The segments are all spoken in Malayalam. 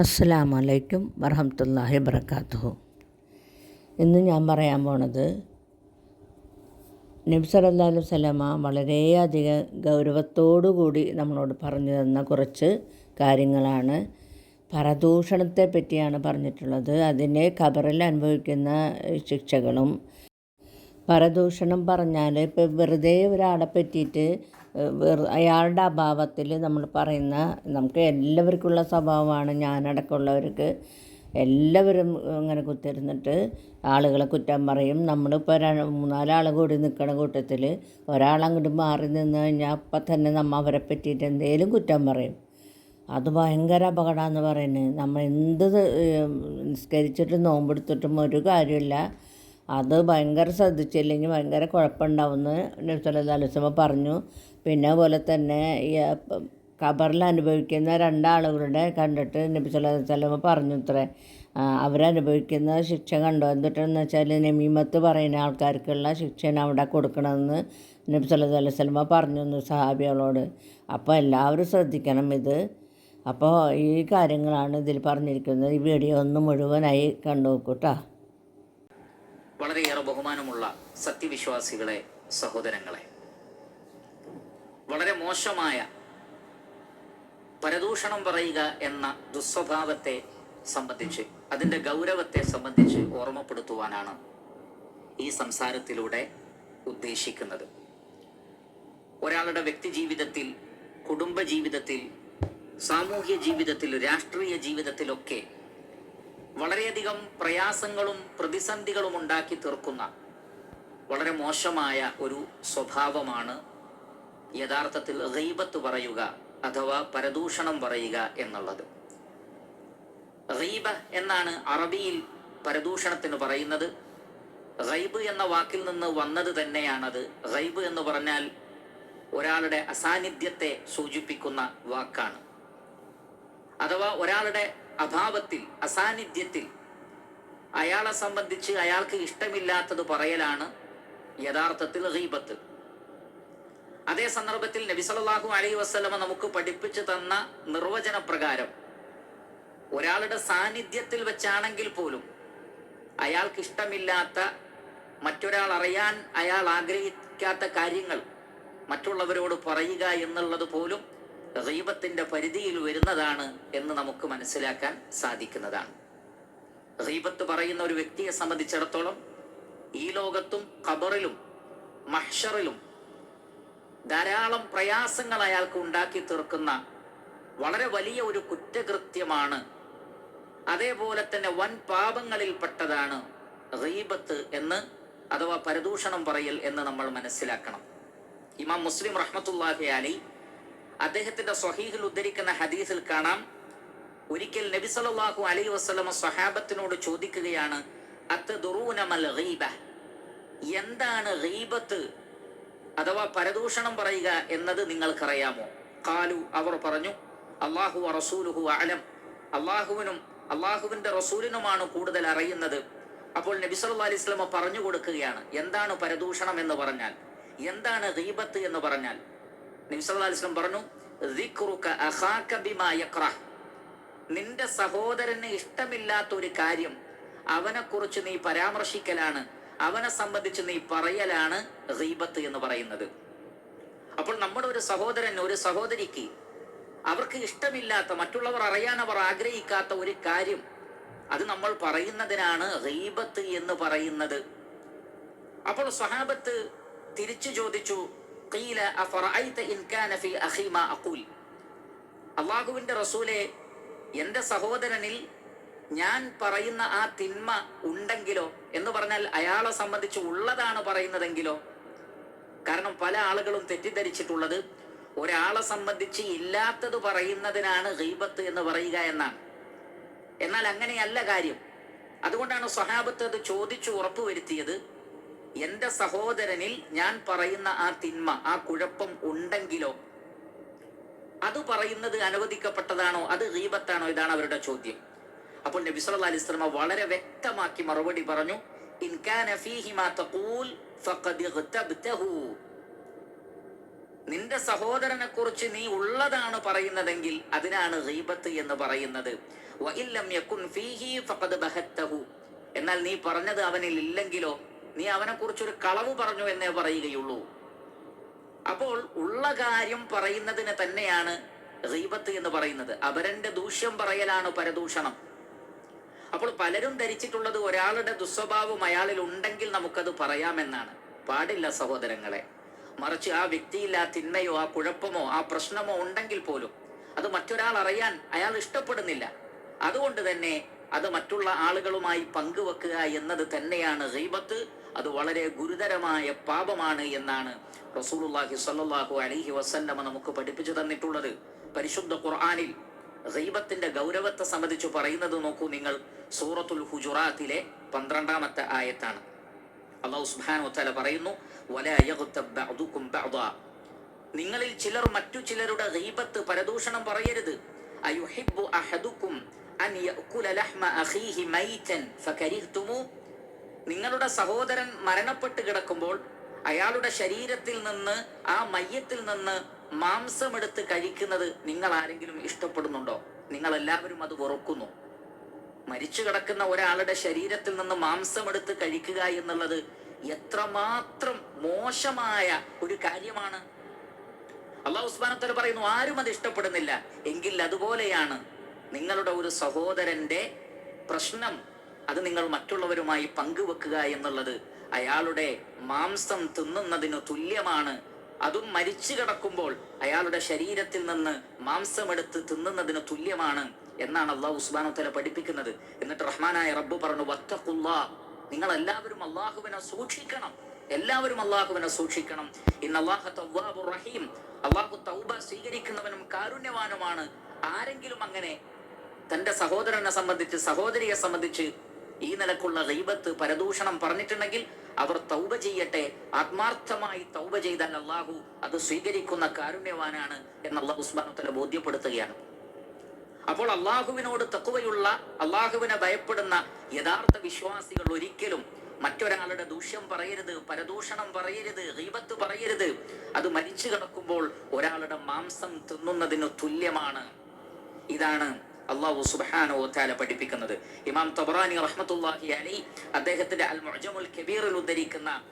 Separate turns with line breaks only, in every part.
അസ്സലാമു അലൈക്കും വറഹമത്തല്ലാഹി വബർക്കാത്തു ഇന്ന് ഞാൻ പറയാൻ പോണത് നബി സല്ലല്ലാഹു അലൈഹി വസല്ലമ വളരെയധികം ഗൗരവത്തോടു കൂടി നമ്മളോട് പറഞ്ഞു തന്ന കുറച്ച് കാര്യങ്ങളാണ്. പരദൂഷണത്തെ പറ്റിയാണ് പറഞ്ഞിട്ടുള്ളത്. അതിനെ ഖബറിൽ അനുഭവിക്കുന്ന ശിക്ഷകളും പരദൂഷണം പറഞ്ഞാൽ ഇപ്പോൾ വെറുതെ ഒരാളെ പറ്റിയിട്ട് അയാളുടെ അഭാവത്തിൽ നമ്മൾ പറയുന്ന നമുക്ക് എല്ലാവർക്കുള്ള സ്വഭാവമാണ് ഞാനടക്കമുള്ളവർക്ക്. എല്ലാവരും അങ്ങനെ കുത്തിരുന്നിട്ട് ആളുകളെ കുറ്റം പറയും. നമ്മളിപ്പോൾ രണ്ട് മൂന്നാലാൾ കൂടി നിൽക്കണ കൂട്ടത്തിൽ ഒരാളങ്ങോട്ട് മാറി നിന്ന് കഴിഞ്ഞാൽ അപ്പം തന്നെ നമ്മൾ അവരെ പറ്റിയിട്ട് എന്തെങ്കിലും കുറ്റം പറയും. അത് ഭയങ്കര അപകടമാണെന്ന് പറയുന്നത്. നമ്മൾ എന്ത് നിസ്കരിച്ചിട്ടും നോമ്പെടുത്തിട്ടും ഒരു കാര്യമില്ല അത് ഭയങ്കര ശ്രദ്ധിച്ചില്ലെങ്കിൽ ഭയങ്കര കുഴപ്പമുണ്ടാവുമെന്ന് നബി സല്ലല്ലാഹു അലൈഹി പറഞ്ഞു. പിന്നെ അതുപോലെ തന്നെ ഈ ഖബറിൽ അനുഭവിക്കുന്ന രണ്ടാളുകളുടെ കണ്ടിട്ട് നബി പറഞ്ഞു ഇത്രേ. അവരനുഭവിക്കുന്ന ശിക്ഷ കണ്ടോ? എന്തിട്ടെന്ന് വെച്ചാൽ നമീമത്ത് പറയുന്ന ആൾക്കാർക്കുള്ള ശിക്ഷയാണ് അവിടെ കൊടുക്കണമെന്ന് നബി സല്ലല്ലാഹു അലൈഹി വസല്ലം സഹാബികളോട്. അപ്പോൾ എല്ലാവരും ശ്രദ്ധിക്കണം ഇത്. അപ്പോൾ ഈ കാര്യങ്ങളാണ് ഇതിൽ പറഞ്ഞിരിക്കുന്നത്. ഈ വീഡിയോ ഒന്ന് മുഴുവനായി കണ്ടു നോക്കൂട്ടോ
വളരെയേറെ ബഹുമാനമുള്ള സത്യവിശ്വാസികളെ സഹോദരങ്ങളെ. വളരെ മോശമായ പരദൂഷണം പറയുക എന്ന ദുസ്വഭാവത്തെ സംബന്ധിച്ച് അതിന്റെ ഗൗരവത്തെ സംബന്ധിച്ച് ഓർമ്മപ്പെടുത്തുവാനാണ് ഈ സംസാരത്തിലൂടെ ഉദ്ദേശിക്കുന്നത്. ഒരാളുടെ വ്യക്തി ജീവിതത്തിൽ കുടുംബ ജീവിതത്തിൽ സാമൂഹ്യ ജീവിതത്തിൽ രാഷ്ട്രീയ ജീവിതത്തിലൊക്കെ വളരെയധികം പ്രയാസങ്ങളും പ്രതിസന്ധികളും ഉണ്ടാക്കി തീർക്കുന്ന വളരെ മോശമായ ഒരു സ്വഭാവമാണ് യഥാർത്ഥത്തിൽ റീബത്ത് പറയുക അഥവാ പരദൂഷണം പറയുക എന്നുള്ളത്. റീബ എന്നാണ് അറബിയിൽ പരദൂഷണത്തിന് പറയുന്നത്. റൈബ് എന്ന വാക്കിൽ നിന്ന് വന്നത് തന്നെയാണത്. റൈബ് എന്ന് പറഞ്ഞാൽ ഒരാളുടെ അസാന്നിധ്യത്തെ സൂചിപ്പിക്കുന്ന വാക്കാണ്. അഥവാ ഒരാളുടെ അഭാവത്തിൽ അസാന്നിധ്യത്തിൽ അയാളെ സംബന്ധിച്ച് അയാൾക്ക് ഇഷ്ടമില്ലാത്തത് പറയലാണ് യഥാർത്ഥത്തിൽ ഹീബത്ത് അതേ സന്ദർഭത്തിൽ നബി സല്ലല്ലാഹു അലൈഹി വസല്ലമ നമുക്ക് പഠിപ്പിച്ചു തന്ന നിർവചന പ്രകാരം ഒരാളുടെ സാന്നിധ്യത്തിൽ വെച്ചാണെങ്കിൽ പോലും അയാൾക്ക് ഇഷ്ടമില്ലാത്ത മറ്റൊരാൾ അറിയാൻ അയാൾ ആഗ്രഹിക്കാത്ത കാര്യങ്ങൾ മറ്റുള്ളവരോട് പറയുക എന്നുള്ളത് പോലും ഗീബത്തിന്റെ പരിധിയിൽ വരുന്നതാണ് എന്ന് നമുക്ക് മനസ്സിലാക്കാൻ സാധിക്കുന്നതാണ്. ഗീബത്ത് പറയുന്ന ഒരു വ്യക്തിയെ സംബന്ധിച്ചിടത്തോളം ഈ ലോകത്തും ഖബറിലും മഹ്ഷറിലും ധാരാളം പ്രയാസങ്ങൾ അയാൾക്ക് ഉണ്ടാക്കി തീർക്കുന്ന വളരെ വലിയ ഒരു കുറ്റകൃത്യമാണ്. അതേപോലെ തന്നെ വൻ പാപങ്ങളിൽപ്പെട്ടതാണ് റീബത്ത് എന്ന് അഥവാ പരദൂഷണം പറയൽ എന്ന് നമ്മൾ മനസ്സിലാക്കണം. ഇമാം മുസ്ലിം റഹ്മത്തുല്ലാഹി അലി അദ്ദേഹത്തിന്റെ സ്വഹീഹിൽ ഉദ്ധരിക്കുന്ന ഹദീസിൽ കാണാം. ഒരിക്കൽ നബി സല്ലല്ലാഹു അലൈഹി വസല്ലമ സ്വഹാബത്തിനോട് ചോദിക്കുകയാണ് ഗീബ? എന്താണ് ഗീബത്ത്? അഥവാ പരദൂഷണം പറയുക എന്നത് നിങ്ങൾക്കറിയാമോ? കാലു അവർ പറഞ്ഞു അള്ളാഹു റസൂലുഹു അലം അള്ളാഹുവിനും അള്ളാഹുവിന്റെ റസൂലിനുമാണ് കൂടുതൽ അറിയുന്നത്. അപ്പോൾ നബി സല്ലല്ലാഹു അലൈഹി വസല്ലമ പറഞ്ഞു കൊടുക്കുകയാണ് എന്താണ് പരദൂഷണം എന്ന് പറഞ്ഞാൽ? എന്താണ് ഗീബത്ത് എന്ന് പറഞ്ഞാൽ? വസല്ലം പറഞ്ഞു. നിന്റെ സഹോദരന് ഇഷ്ടമില്ലാത്ത ഒരു കാര്യം അവനെ കുറിച്ച് നീ പരാമർശിക്കലാണ് അവനെ സംബന്ധിച്ച് നീ പറയലാണ് റീബത്ത് എന്ന് പറയുന്നത് അപ്പോൾ നമ്മുടെ ഒരു സഹോദരൻ ഒരു സഹോദരിക്ക് അവർക്ക് ഇഷ്ടമില്ലാത്ത മറ്റുള്ളവർ അറിയാൻ അവർ ആഗ്രഹിക്കാത്ത ഒരു കാര്യം അത് നമ്മൾ പറയുന്നതിനാണ് റീബത്ത് എന്ന് പറയുന്നത് അപ്പോൾ സ്വഹാബത്ത് തിരിച്ചു ചോദിച്ചു അള്ളാഹുവിന്റെ റസൂലെ എന്റെ സഹോദരനിൽ ഞാൻ പറയുന്ന ആ തിന്മ ഉണ്ടെങ്കിലോ എന്ന് പറഞ്ഞാൽ അയാളെ സംബന്ധിച്ച് ഉള്ളതാണ് പറയുന്നതെങ്കിലോ? കാരണം പല ആളുകളും തെറ്റിദ്ധരിച്ചിട്ടുള്ളത് ഒരാളെ സംബന്ധിച്ച് ഇല്ലാത്തത് പറയുന്നതിനാണ് ഗീബത്ത് എന്ന് പറയുക എന്നാണ്. എന്നാൽ അങ്ങനെയല്ല കാര്യം. അതുകൊണ്ടാണ് സ്വഹാബത്ത് അത് ചോദിച്ചു ഉറപ്പുവരുത്തിയത്. എന്റെ സഹോദരനിൽ ഞാൻ പറയുന്ന ആ തിന്മ ആ കുഴപ്പം ഉണ്ടെങ്കിലോ? അത് പറയുന്നത് അനുവദിക്കപ്പെട്ടതാണോ? അത് റീബത്താണോ ഇതാണ് അവരുടെ ചോദ്യം. അപ്പോൾ നബി സല്ലല്ലാഹു അലൈഹി വസല്ലമ വളരെ വ്യക്തമാക്കി മറുപടി പറഞ്ഞു ഇൻ കാന ഫീഹി മാ തഖൂൽ നിന്റെ സഹോദരനെ കുറിച്ച് നീ ഉള്ളതാണ് പറയുന്നതെങ്കിൽ അതിനാണ് റീബത്ത് എന്ന് പറയുന്നത്. വഇല്ലം യകുൻ ഫീഹി എന്നാൽ നീ പറഞ്ഞത് അവനിൽ ഇല്ലെങ്കിലോ? നീ അവനെ കുറിച്ചൊരു കളവ് പറഞ്ഞു എന്നേ പറയുകയുള്ളൂ. അപ്പോൾ ഉള്ള കാര്യം പറയുന്നതിന് തന്നെയാണ് റീബത്ത് എന്ന് പറയുന്നത്. അവരന്റെ ദൂഷ്യം പറയലാണ് പരദൂഷണം. അപ്പോൾ പലരും ധരിച്ചിട്ടുള്ളത് ഒരാളുടെ ദുസ്വഭാവം അയാളിൽ ഉണ്ടെങ്കിൽ നമുക്കത് പറയാമെന്നാണ്. പാടില്ല സഹോദരങ്ങളെ. മറിച്ച് ആ വ്യക്തിയിൽ ആ തിന്മയോ ആ കുഴപ്പമോ ആ പ്രശ്നമോ ഉണ്ടെങ്കിൽ പോലും അത് മറ്റൊരാൾ അറിയാൻ അയാൾ ഇഷ്ടപ്പെടുന്നില്ല. അതുകൊണ്ട് തന്നെ അത് മറ്റുള്ള ആളുകളുമായി പങ്കുവെക്കുക എന്നത് തന്നെയാണ് ഗീബത്ത് അത് വളരെ ഗുരുതരമായ പാപമാണ് എന്നാണ് റസൂലുള്ളാഹി സല്ലാഹു അലഹി വസല്ലമ നമുക്ക് പഠിപ്പിച്ചു തന്നിട്ടുള്ളത്. പരിശുദ്ധ ഖുർആാനിൽ റീബത്തിന്റെ ഗൗരവത്തെ സംബന്ധിച്ച് പറയുന്നത് നോക്കൂ നിങ്ങൾ. സൂറത്തുൽ ഹുജുറാത്തിലെ പന്ത്രണ്ടാമത്തെ ആയത്താണ്. അള്ളാഹു സുബ്ഹാനഹു വതആല പറയുന്നു നിങ്ങളിൽ ചിലർ മറ്റു ചിലരുടെ റീബത്ത് പരദൂഷണം പറയരുത്. അയുഹിബ്ബു അഹദുക്കും അൻ യഅകുല ലഹ്മ അഖീഹി മൈതൻ ഫകരിഹ്തുമു? നിങ്ങളുടെ സഹോദരൻ മരണപ്പെട്ട് കിടക്കുമ്പോൾ അയാളുടെ ശരീരത്തിൽ നിന്ന് ആ മയ്യത്തിൽ നിന്ന് മാംസമെടുത്ത് കഴിക്കുന്നത് നിങ്ങൾ ആരെങ്കിലും ഇഷ്ടപ്പെടുന്നുണ്ടോ? നിങ്ങൾ എല്ലാവരും അത് വെറുക്കുന്നു. മരിച്ചു കിടക്കുന്ന ഒരാളുടെ ശരീരത്തിൽ നിന്ന് മാംസമെടുത്ത് കഴിക്കുക എന്നുള്ളത് എത്രമാത്രം മോശമായ ഒരു കാര്യമാണ്. അള്ളാഹു ഉസ്മാനത്തോട് പറയുന്നു ആരും അത് ഇഷ്ടപ്പെടുന്നില്ല. എങ്കിൽ അതുപോലെയാണ് നിങ്ങളുടെ ഒരു സഹോദരന്റെ പ്രശ്നം അത് നിങ്ങൾ മറ്റുള്ളവരുമായി പങ്കുവെക്കുക എന്നുള്ളത് അയാളുടെ മാംസം തിന്നുന്നതിന് തുല്യമാണ്. അതും മരിച്ചു കിടക്കുമ്പോൾ അയാളുടെ ശരീരത്തിൽ നിന്ന് മാംസമെടുത്ത് തിന്നുന്നതിന് തുല്യമാണ് എന്നാണ് അള്ളാഹു ഉസ്മാനോത്തല പഠിപ്പിക്കുന്നത്. എന്നിട്ട് റഹ്മാനായ റബ്ബ് പറഞ്ഞു വത്തഖുല്ലാ നിങ്ങൾ എല്ലാവരും അള്ളാഹുവിനെ സൂക്ഷിക്കണം. എല്ലാവരും അള്ളാഹുവിനെ സൂക്ഷിക്കണം. ഇന്ന് അള്ളാഹു റഹീം അള്ളാഹു തൗബ സ്വീകരിക്കുന്നവനും കാരുണ്യവാനുമാണ്. ആരെങ്കിലും അങ്ങനെ തന്റെ സഹോദരനെ സംബന്ധിച്ച് സഹോദരിയെ സംബന്ധിച്ച് ഈ നിലക്കുള്ള ഗൈബത്ത് പരദൂഷണം പറഞ്ഞിട്ടുണ്ടെങ്കിൽ അവർ തൗബ ചെയ്യട്ടെ ആത്മാർത്ഥമായി തൗബ ചെയ്താൽ അള്ളാഹു അത് സ്വീകരിക്കുന്ന കാരുണ്യവാനാണ് എന്ന് അള്ളാഹു ഉസ്മാനത്തല ബോധ്യപ്പെടുത്തുകയാണ്. അപ്പോൾ അള്ളാഹുവിനോട് തക്കുവയുള്ള അള്ളാഹുവിനെ ഭയപ്പെടുന്ന യഥാർത്ഥ വിശ്വാസികൾ ഒരിക്കലും മറ്റൊരാളുടെ ദൂഷ്യം പറയരുത് പരദൂഷണം പറയരുത് ഹീബത്ത് പറയരുത്. അത് മരിച്ചു കിടക്കുമ്പോൾ ഒരാളുടെ മാംസം തിന്നുന്നതിന് തുല്യമാണ്. ഇതാണ് അള്ളാഹു സുബാനോ താല പഠിപ്പിക്കുന്നത്. ഇമാം തബറാനി റഹ്മത്തുള്ളാഹി അലി അദ്ദേഹത്തിന്റെ അൽ മുജമുൽ കബീറിൽ ഉദ്ധരിക്കുന്ന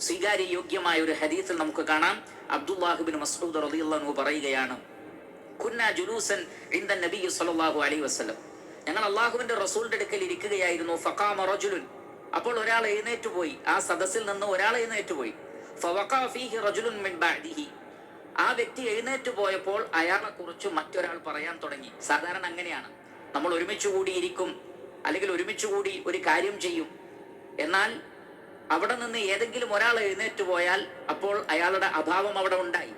സ്വീകാര്യ യോഗ്യമായ ഒരു ഹദീസിൽ നമുക്ക് കാണാം. അബ്ദുല്ലാഹിബിൻ മസ്ഊദ് റളിയല്ലാഹു പറയുകയാണ് കുന്ന ജുലൂസൻ ഇൻദ നബി സല്ലല്ലാഹു അലൈഹി വസല്ലം. ഞങ്ങൾ അള്ളാഹുവിന്റെ റസൂലിന്റെ അടുക്കൽ ഇരിക്കുകയായിരുന്നു. ഫഖാമ റജുലുൻ. അപ്പോൾ ഒരാൾ എഴുന്നേറ്റ് പോയി. ആ സദസ്സിൽ നിന്ന് ഒരാൾ എഴുന്നേറ്റ് പോയി. ഫവഖാ ഫീഹി റജുലുൻ മിൻ ബഅദിഹി. ആ വ്യക്തി എഴുന്നേറ്റ് പോയപ്പോൾ അയാളെ കുറിച്ച് മറ്റൊരാൾ പറയാൻ തുടങ്ങി. സാധാരണ അങ്ങനെയാണ്. നമ്മൾ ഒരുമിച്ച് കൂടിയിരിക്കും അല്ലെങ്കിൽ ഒരുമിച്ച് കൂടി ഒരു കാര്യം ചെയ്യും. എന്നാൽ അവിടെ നിന്ന് ഏതെങ്കിലും ഒരാൾ എഴുന്നേറ്റ് പോയാൽ അപ്പോൾ അയാളുടെ അഭാവം അവിടെ ഉണ്ടായി.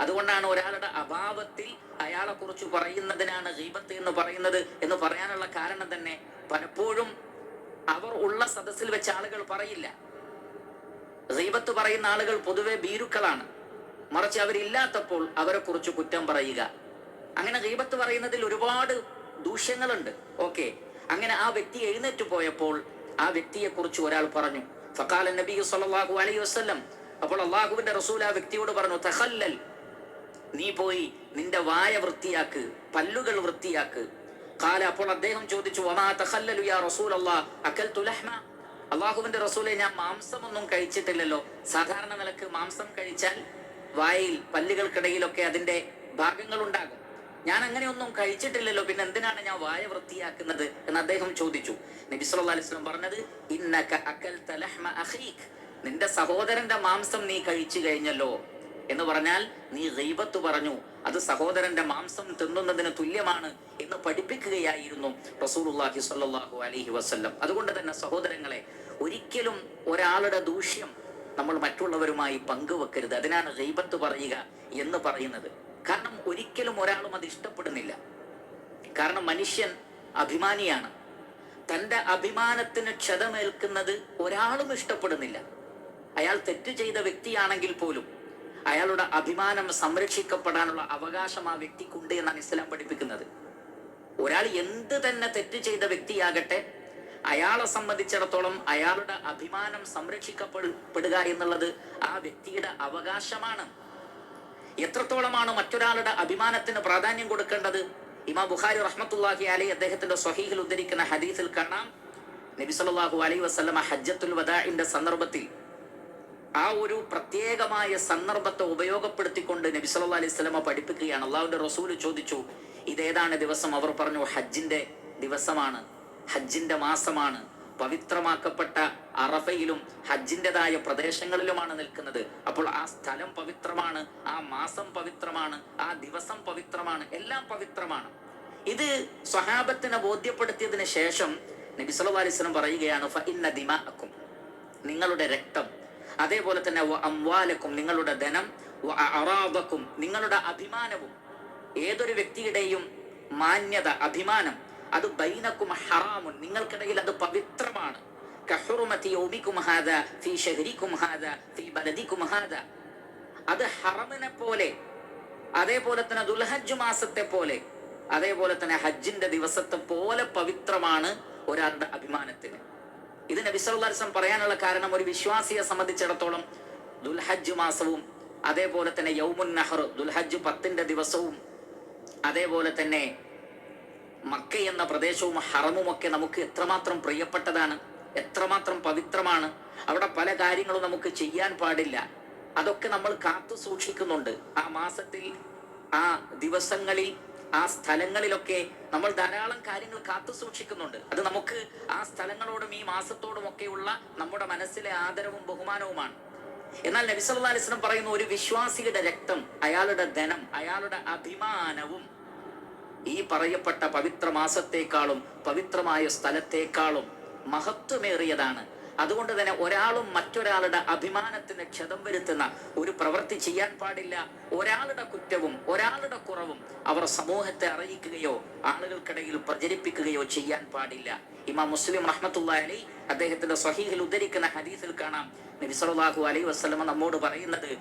അതുകൊണ്ടാണ് ഒരാളുടെ അഭാവത്തിൽ അയാളെ കുറിച്ച് പറയുന്നതിനാണ് ഗീബത്ത് എന്ന് പറയുന്നത് എന്ന് പറയാനുള്ള കാരണം തന്നെ പലപ്പോഴും അവർ ഉള്ള സദസ്സിൽ വെച്ച ആളുകൾ പറയില്ല. ഗീബത്ത് പറയുന്ന ആളുകൾ പൊതുവെ ഭീരുക്കളാണ്. മറിച്ച് അവരില്ലാത്തപ്പോൾ അവരെ കുറിച്ച് കുറ്റം പറയുക. അങ്ങനെ ഗീബത്ത് പറയുന്നതിൽ ഒരുപാട് ദൂഷ്യങ്ങളുണ്ട്. ഓക്കെ. അങ്ങനെ ആ വ്യക്തി എഴുന്നേറ്റ് പോയപ്പോൾ ആ വ്യക്തിയെ കുറിച്ച് ഒരാൾ പറഞ്ഞു. ഫക്കാല നബി സല്ലല്ലാഹു അലൈ വസ്ലം അപ്പോൾ അള്ളാഹുവിന്റെ റസൂൽ ആ വ്യക്തിയോട് പറഞ്ഞു തഹല്ലൽ. നീ പോയി നിന്റെ വായ വൃത്തിയാക്ക് പല്ലുകൾ വൃത്തിയാക്ക്. കാല അപ്പോൾ അദ്ദേഹം ചോദിച്ചു വമാ തഹല്ലലു യാ റസൂലല്ലാഹ് അക്കൽ തുലഹ്മ അള്ളാഹുവിന്റെ റസൂലെ ഞാൻ മാംസമൊന്നും കഴിച്ചിട്ടില്ലല്ലോ. സാധാരണ നിലയ്ക്ക് മാംസം കഴിച്ചാൽ വായിൽ പല്ലുകൾക്കിടയിലൊക്കെ അതിന്റെ ഭാഗങ്ങൾ ഉണ്ടാകും ഞാൻ അങ്ങനെയൊന്നും കഴിച്ചിട്ടില്ലല്ലോ പിന്നെ എന്തിനാണ് ഞാൻ വായ വൃത്തിയാക്കുന്നത് എന്ന് അദ്ദേഹം ചോദിച്ചു. നബി സല്ലല്ലാഹു അലൈഹി വസല്ലം പറഞ്ഞത് ഇന്നക ലഹ്മ നിന്റെ സഹോദരന്റെ മാംസം നീ കഴിച്ചു കഴിഞ്ഞല്ലോ എന്ന് പറഞ്ഞാൽ നീ ഗൈബത്ത് പറഞ്ഞു അത് സഹോദരന്റെ മാംസം തിന്നുന്നതിന് തുല്യമാണ് എന്ന് പഠിപ്പിക്കുകയായിരുന്നു റസൂലുള്ളാഹി സ്വല്ലല്ലാഹു അലൈഹി വസല്ലം. അതുകൊണ്ട് തന്നെ സഹോദരങ്ങളെ ഒരിക്കലും ഒരാളുടെ ദൂഷ്യം നമ്മൾ മറ്റുള്ളവരുമായി പങ്കുവെക്കരുത്. അതിനാണ് ഗൈബത്ത് പറയുക എന്ന് പറയുന്നത്. കാരണം ഒരിക്കലും ഒരാളും അത് ഇഷ്ടപ്പെടുന്നില്ല. കാരണം മനുഷ്യൻ അഭിമാനിയാണ്. തന്റെ അഭിമാനത്തിന് ക്ഷതമേൽക്കുന്നത് ഒരാളും ഇഷ്ടപ്പെടുന്നില്ല. അയാൾ തെറ്റ് ചെയ്ത വ്യക്തിയാണെങ്കിൽ പോലും അയാളുടെ അഭിമാനം സംരക്ഷിക്കപ്പെടാനുള്ള അവകാശം ആ വ്യക്തിക്കുണ്ട് എന്നാണ് ഇസ്ലാം പഠിപ്പിക്കുന്നത്. ഒരാൾ എന്ത് തന്നെ തെറ്റ് ചെയ്ത വ്യക്തിയാകട്ടെ അയാളെ സംബന്ധിച്ചിടത്തോളം അയാളുടെ അഭിമാനം സംരക്ഷിക്കപ്പെടുക എന്നുള്ളത് ആ വ്യക്തിയുടെ അവകാശമാണ്. എത്രത്തോളമാണ് മറ്റൊരാളുടെ അഭിമാനത്തിന് പ്രാധാന്യം കൊടുക്കേണ്ടത്? ഇമാ ബുഖാരി റഹ്മത്തുല്ലാഹി അലി അദ്ദേഹത്തിന്റെ സ്വഹീഹിൽ ഉദ്ധരിക്കുന്ന ഹദീസിൽ കാണാം. നബി സല്ലല്ലാഹു അലൈഹി വസല്ലമ ഹജ്ജത്തുൽ വദാഇന്റെ സന്ദർഭത്തിൽ ആ ഒരു പ്രത്യേകമായ സന്ദർഭത്തെ ഉപയോഗപ്പെടുത്തിക്കൊണ്ട് നബി സല്ലല്ലാഹു അലൈഹി വസല്ലമ പഠിപ്പിക്കുകയാണ്. അള്ളാഹുവിന്റെ റസൂൽ ചോദിച്ചു ഇതേതാണ് ദിവസം? അവർ പറഞ്ഞു ഹജ്ജിന്റെ ദിവസമാണ്. ഹജ്ജിന്റെ മാസമാണ്. പവിത്രമാക്കപ്പെട്ട അറഫയിലും ഹജ്ജിന്റെതായ പ്രദേശങ്ങളിലുമാണ് നിൽക്കുന്നത്. അപ്പോൾ ആ സ്ഥലം പവിത്രമാണ് ആ മാസം പവിത്രമാണ് ആ ദിവസം പവിത്രമാണ് എല്ലാം പവിത്രമാണ്. ഇത് സ്വഹാബത്തിനെ ബോധ്യപ്പെടുത്തിയതിന് ശേഷം നബി പറയുകയാണ് ഫഇന്ന ഇന്ന ദിമാഅക്കും നിങ്ങളുടെ രക്തം. അതേപോലെ തന്നെ അംവാലക്കും നിങ്ങളുടെ ധനം. അറാബക്കും നിങ്ങളുടെ അഭിമാനവും. ഏതൊരു വ്യക്തിയുടെയും മാന്യത അഭിമാനം അത് ബൈനക്കും ഹറാമുൻ. നിങ്ങൾക്കിടയിൽ അത് പവിത്രമാണ്. അത് ഹറമിനെ പോലെ അതേപോലെ തന്നെ ദുൽഹജ്ജ് മാസത്തെ പോലെ അതേപോലെ തന്നെ ഹജ്ജിന്റെ ദിവസത്തെ പോലെ പവിത്രമാണ് ഒരാളുടെ അഭിമാനത്തിന്. ഇത് നബി സല്ലല്ലാഹു അലൈഹി വസല്ലം പറയാനുള്ള കാരണം ഒരു വിശ്വാസിയെ സംബന്ധിച്ചിടത്തോളം ദുൽഹജ് മാസവും അതേപോലെ തന്നെ യൗമുൻ നഹർ ദുൽഹജ് പത്തിന്റെ ദിവസവും അതേപോലെ തന്നെ മക്ക എന്ന പ്രദേശവും ഹറമും ഒക്കെ നമുക്ക് എത്രമാത്രം പ്രിയപ്പെട്ടതാണ് എത്രമാത്രം പവിത്രമാണ്. അവിടെ പല കാര്യങ്ങളും നമുക്ക് ചെയ്യാൻ പാടില്ല. അതൊക്കെ നമ്മൾ കാത്തു സൂക്ഷിക്കുന്നുണ്ട്. ആ മാസത്തിൽ ആ ദിവസങ്ങളിൽ ആ സ്ഥലങ്ങളിലൊക്കെ നമ്മൾ ധാരാളം കാര്യങ്ങൾ കാത്തു സൂക്ഷിക്കുന്നുണ്ട്. അത് നമുക്ക് ആ സ്ഥലങ്ങളോടും ഈ മാസത്തോടും ഒക്കെയുള്ള നമ്മുടെ മനസ്സിലെ ആദരവും ബഹുമാനവുമാണ്. എന്നാൽ നബി സല്ലല്ലാഹു അലൈഹി വസല്ലം പറയുന്ന ഒരു വിശ്വാസിയുടെ രക്തം അയാളുടെ ധനം അയാളുടെ അഭിമാനവും ഈ പറയപ്പെട്ട പവിത്ര മാസത്തെക്കാളും പവിത്രമായ സ്ഥലത്തേക്കാളും മഹത്വമേറിയതാണ്. അതുകൊണ്ട് തന്നെ ഒരാളും മറ്റൊരാളുടെ അഭിമാനത്തിന് ക്ഷതം വരുത്തുന്ന ഒരു പ്രവൃത്തി ചെയ്യാൻ പാടില്ല. ഒരാളുടെ കുറ്റവും ഒരാളുടെ കുറവും അവർ സമൂഹത്തെ അറിയിക്കുകയോ ആളുകൾക്കിടയിൽ പ്രചരിപ്പിക്കുകയോ ചെയ്യാൻ പാടില്ല. ഇമാം മുസ്ലിം റഹ്മത്തുള്ള അലി അദ്ദേഹത്തിന്റെ സ്വഹീഹിൽ ഉദ്ധരിക്കുന്ന ഹദീസിൽ കാണാം. നബി അലൈ അലൈഹി വസല്ലമ നമ്മോട് പറയുന്നത്